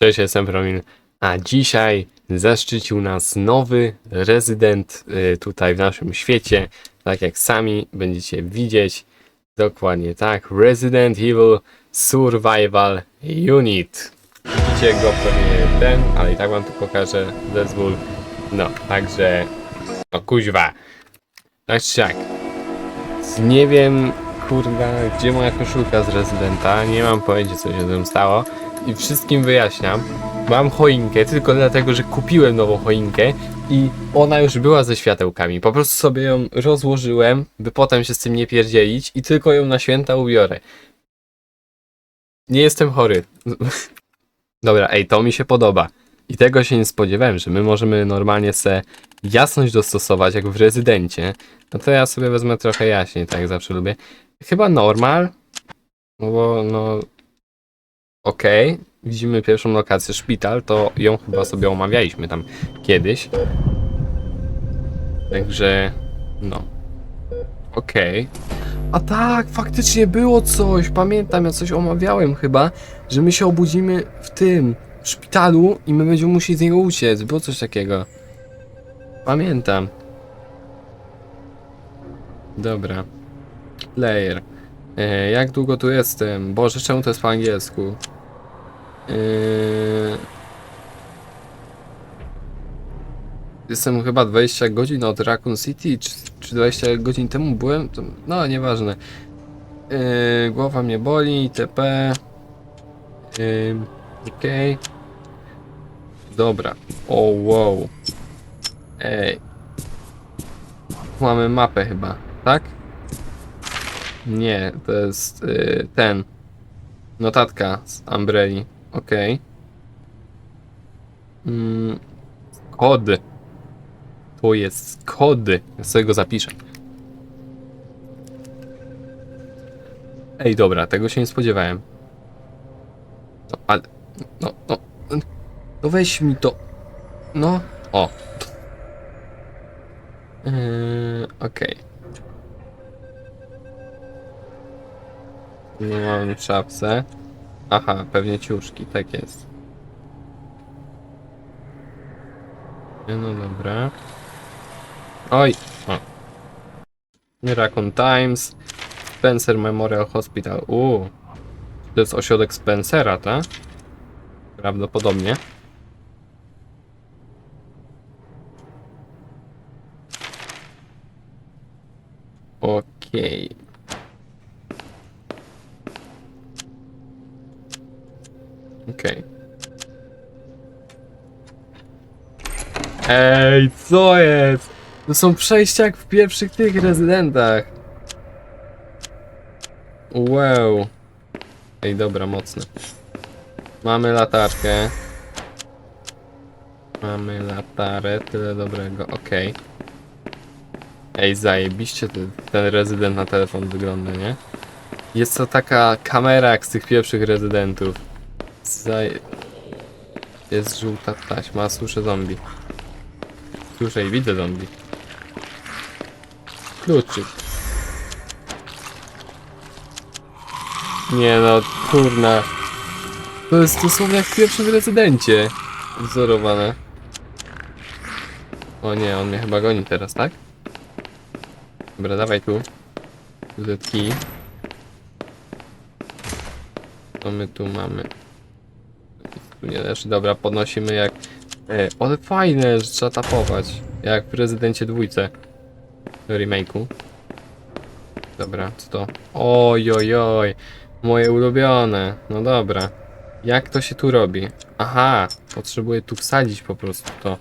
Cześć, jestem Promil, a dzisiaj zaszczycił nas nowy rezydent y, tutaj w naszym świecie, tak jak sami będziecie widzieć, dokładnie tak, Resident Evil Survival Unit. Widzicie go pewnie ten, ale i tak wam tu pokażę zezwól, no, także, no kuźwa, tak czy siak, nie wiem, kurwa, gdzie moja koszulka z rezydenta, nie mam pojęcia co się z tym stało i wszystkim wyjaśniam. Mam choinkę tylko dlatego, że kupiłem nową choinkę i ona już była ze światełkami. Po prostu sobie ją rozłożyłem, by potem się z tym nie pierdzielić i tylko ją na święta ubiorę. Nie jestem chory. Dobra, ej, to mi się podoba. I tego się nie spodziewałem, że my możemy normalnie se jasność dostosować, jak w rezydencie. No to ja sobie wezmę trochę jaśniej, tak jak zawsze lubię. Chyba normal, no bo no... Okej, widzimy pierwszą lokację, szpital, to ją chyba sobie omawialiśmy tam kiedyś. Także, no. Okej. A tak, faktycznie było coś, pamiętam, ja coś omawiałem chyba, że my się obudzimy w tym, w szpitalu i my będziemy musieli z niego uciec, było coś takiego. Pamiętam. Dobra. Player. E, jak długo tu jestem? Boże, czemu to jest po angielsku? E, jestem chyba 20 godzin od Raccoon City, czy, czy 20 godzin temu byłem? To, no, nieważne. E, głowa mnie boli. E, Okej. Dobra. O, wow. Ej. Mamy mapę chyba, tak? Nie, to jest y, ten. Notatka z Umbrelli. Okej. Mm, kod. To jest kod. Ja sobie go zapiszę. Ej, dobra, tego się nie spodziewałem. No, ale... No, no... No weź mi to... No... O. Yy, Okej. Nie mam w szapce. Aha, pewnie ciuszki, tak jest. No dobra. Oj! O. Raccoon Times. Spencer Memorial Hospital. Uuu. To jest ośrodek Spencera, tak? Prawdopodobnie. Okej. Okej. Ej, co jest? To są przejścia jak w pierwszych tych rezydentach. Wow. Ej, dobra, mocne. Mamy latarkę. Mamy latarę, tyle dobrego, okej. Ej, zajebiście ten, ten rezydent na telefon wygląda, nie? Jest to taka kamera jak z tych pierwszych rezydentów. Zaj... Jest żółta taśma, słyszę zombie. Słyszę i widzę zombie. Kluczyk. Nie no, kurna. To jest dosłownie jak w pierwszym rezydencie. Wzorowane. O nie, on mnie chyba goni teraz, tak? Dobra, dawaj tu. Zetki. Co my tu mamy? Nie leży. Dobra, podnosimy jak... E, ale fajne, że trzeba tapować. Jak w Rezydencie dwójce. W remake'u. Dobra, co to? Oj, oj, oj. Moje ulubione. No dobra. Jak to się tu robi? Aha, potrzebuję tu wsadzić po prostu to.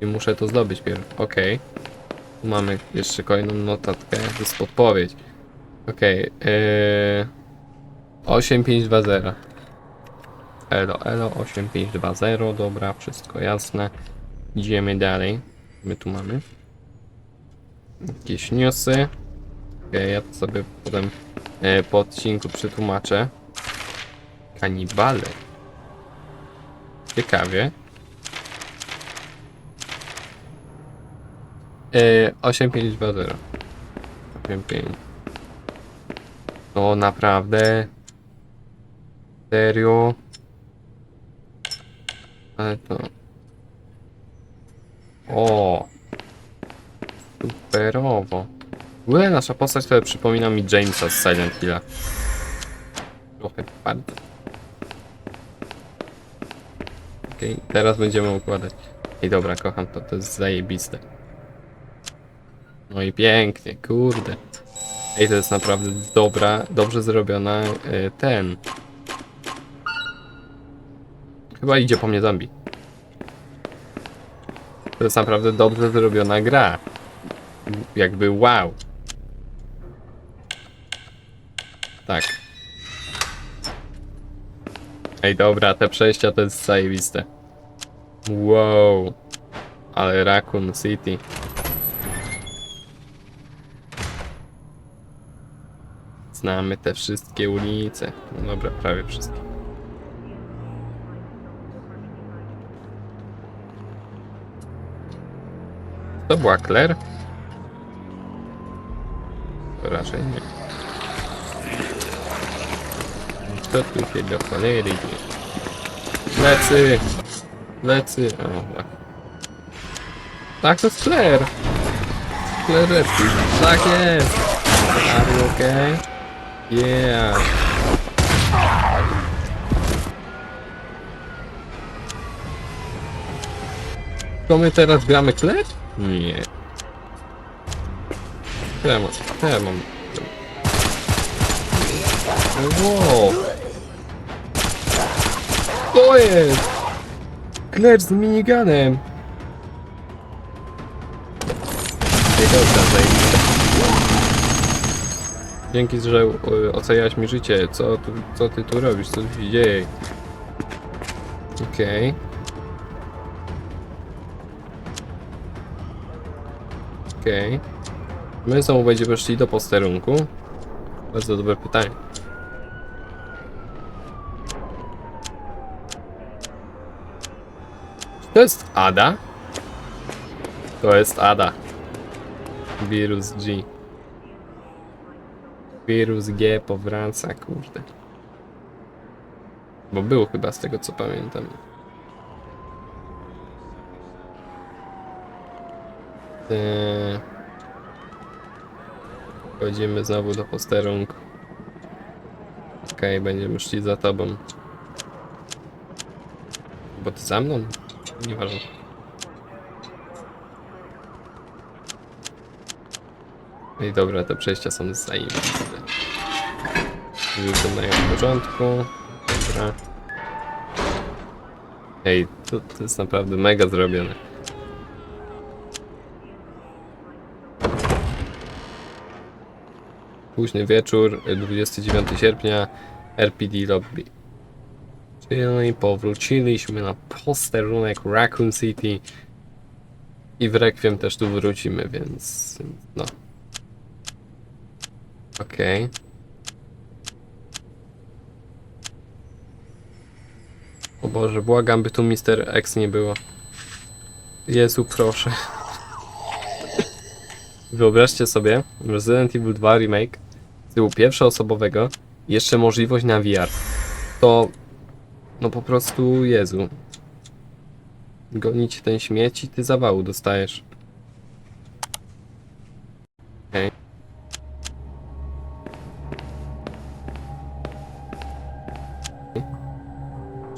I muszę to zdobyć pierw. Okej. Tu mamy jeszcze kolejną notatkę. To jest podpowiedź. Okej. Okay, 8520. Elo, elo, 8520. Dobra, wszystko jasne. Idziemy dalej. My tu mamy. Jakieś newsy. Okej, ja to sobie potem e, po odcinku przetłumaczę. Kanibale. Ciekawie. E, 8520. 85. To naprawdę. Serio. Ale to... O! Superowo. W ogóle nasza postać trochę przypomina mi Jamesa z Silent Hilla. Trochę bardzo. Okej, teraz będziemy układać. Ej, dobra, kocham to, to jest zajebiste. No i pięknie, kurde. Ej, to jest naprawdę dobra, dobrze zrobiona y, ten. Chyba idzie po mnie zombie. To jest naprawdę dobrze zrobiona gra. Jakby wow. Tak. Ej, dobra, te przejścia to jest zajebiste. Wow. Ale Raccoon City. Znamy te wszystkie ulice. No dobra, prawie wszystkie. To była Claire? Raczej nie. Co tu się do cholery dzieje? Lecy! Lecy! O, tak. Tak, to jest Claire! Claire. Tak jest! Are you okay? Yeah! To my teraz gramy Claire? Nie. Mam, ja mam. Wow. To jest! Claire z miniganem! Dzięki, że y, oceniałaś mi życie. Co, tu, co ty tu robisz? Co tu się dzieje? Okej. Okej. My znowu będziemy szli do posterunku. Bardzo dobre pytanie. To jest Ada? To jest Ada. Wirus G. Wirus G powraca, kurde. Bo był chyba z tego co pamiętam. Wchodzimy znowu do posterunku. Okej, będziemy szli za tobą. Bo ty za mną? Nieważne. No i dobra, te przejścia są zajebiste. Wyglądają w porządku. Dobra. Ej, to, to jest naprawdę mega zrobione. Późny wieczór, 29 sierpnia, RPD Lobby. Czyli powróciliśmy na posterunek Raccoon City i w Requiem też tu wrócimy, więc no. Okej. O Boże, błagam, by tu Mr. X nie było. Jezu, proszę. Wyobraźcie sobie, Resident Evil 2 Remake tyłu pierwszoosobowego, jeszcze możliwość na VR. To, no po prostu, Jezu. Gonić ten śmieć i ty zawału dostajesz. Okej.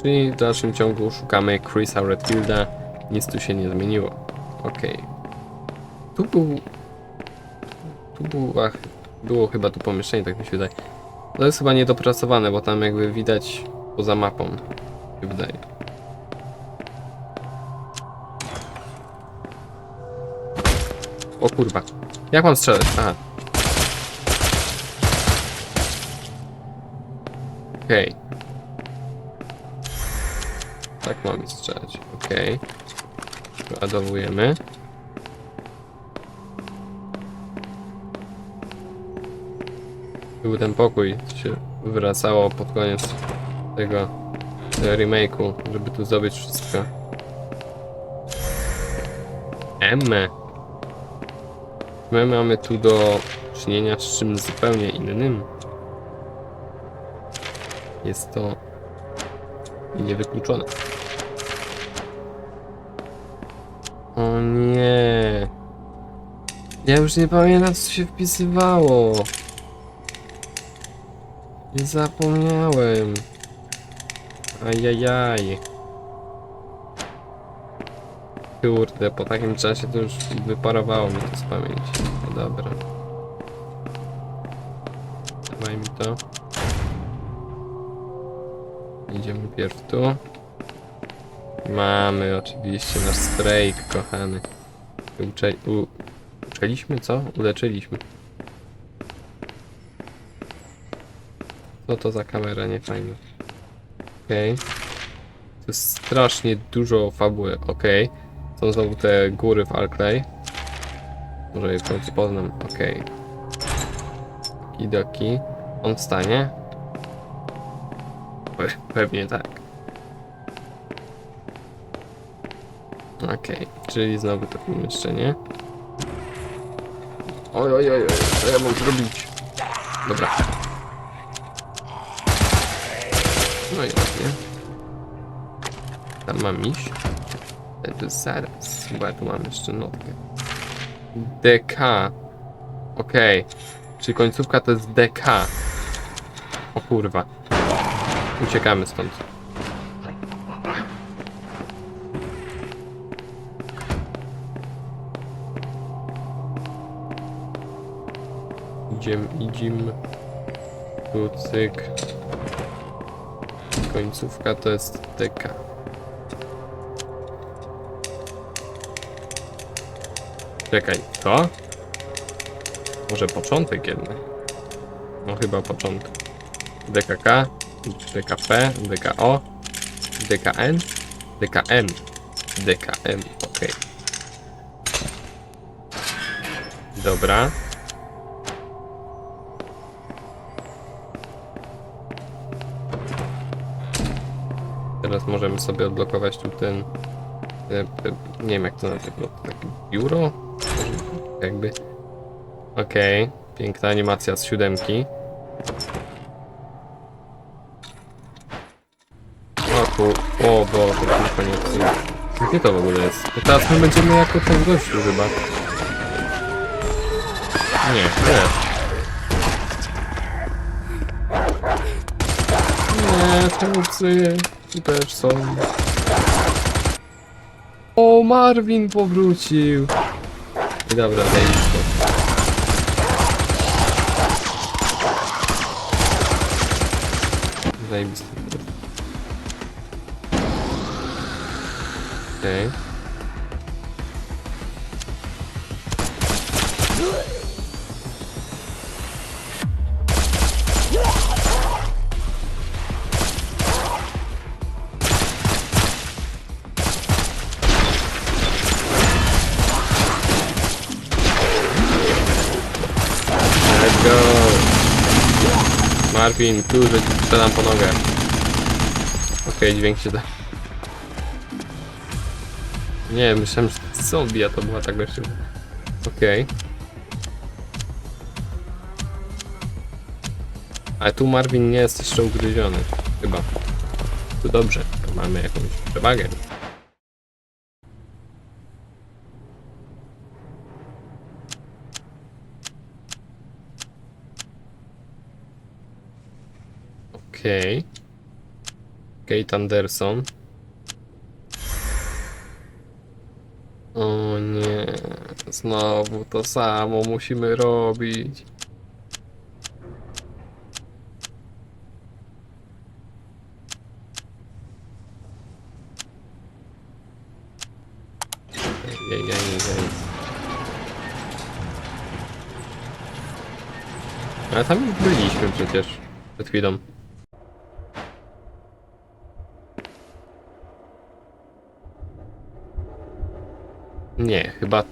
Czyli w dalszym ciągu szukamy Chrisa Redfielda. Nic tu się nie zmieniło. Okej. Tu był tu było, ach, było chyba tu pomieszczenie, tak mi się wydaje. To jest chyba niedopracowane, bo tam jakby widać poza mapą, się wydaje. O kurwa. Jak mam strzelać? Aha. Okej. Tak mamy strzelać. Okej. Ładowujemy. Był ten pokój, co się wracało pod koniec tego e, remake'u, żeby tu zdobyć wszystko. Emme. My mamy tu do czynienia z czymś zupełnie innym. Jest to niewykluczone. O nie. Ja już nie pamiętam co się wpisywało. Zapomniałem. Ajajaj. Kurde, po takim czasie to już wyparowało mi to z pamięci. No dobra. Dawaj mi to. Idziemy pierw tu. Mamy oczywiście nasz strajk, kochany. Ucze... Co? Uleczyliśmy. Co to za kamera niefajna? Okej. To jest strasznie dużo fabuły. Okej. Są znowu te góry w Arklay. Może je w końcu poznam. Okej. Kidoki. On wstanie? Pe- pewnie tak. Okej, czyli znowu to pomieszczenie. Oj, oj, oj, oj, co ja mam zrobić? Dobra. No i. Tam mam iść. To zaraz, bo ja tu mam jeszcze notkę. DK. Okej. Czyli końcówka to jest DK. O kurwa. Uciekamy stąd. Idziemy, idziemy. Tu cyk. Końcówka to jest DK. Czekaj, to? Może początek jednak? No chyba początek. DKK, DKP, DKO, DKN, DKM, DKM, okej. Dobra. Teraz możemy sobie odblokować tu ten... Te, te, nie wiem jak to nazwać, no, takie biuro? Jakby... Okej, piękna animacja z siódemki. O ku... O, bo to tylko nie chce. Gdzie to w ogóle jest? To teraz my będziemy jako ten gościu chyba. Nie, nie. Nie, czemu psy? Tu też są. O, Marvin powrócił. I dobra, zajęliśmy. Zajebisty. Okej. Let's Marvin, tu, że strzelam po nogę. Okej, dźwięk się da. Nie, myślałem, że zombie, a to była tak gościu. Okej. Ale tu Marvin nie jest jeszcze ugryziony. Chyba. To dobrze, to mamy jakąś przewagę. Okej. Kate Anderson. O nie, znowu to samo musimy robić. Jej, jej. Ale tam byliśmy przecież przed chwilą. Nie, chyba.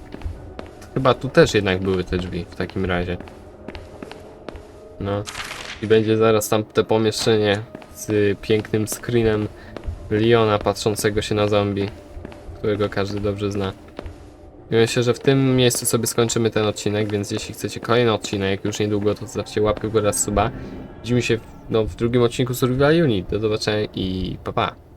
Chyba tu też jednak były te drzwi w takim razie. No. I będzie zaraz tam te pomieszczenie z pięknym screenem Leona patrzącego się na zombie, którego każdy dobrze zna. I myślę, że w tym miejscu sobie skończymy ten odcinek, więc jeśli chcecie kolejny odcinek już niedługo, to zostawcie łapkę w górę, suba. Widzimy się w, no, w drugim odcinku Survival Unit. Do zobaczenia i pa pa.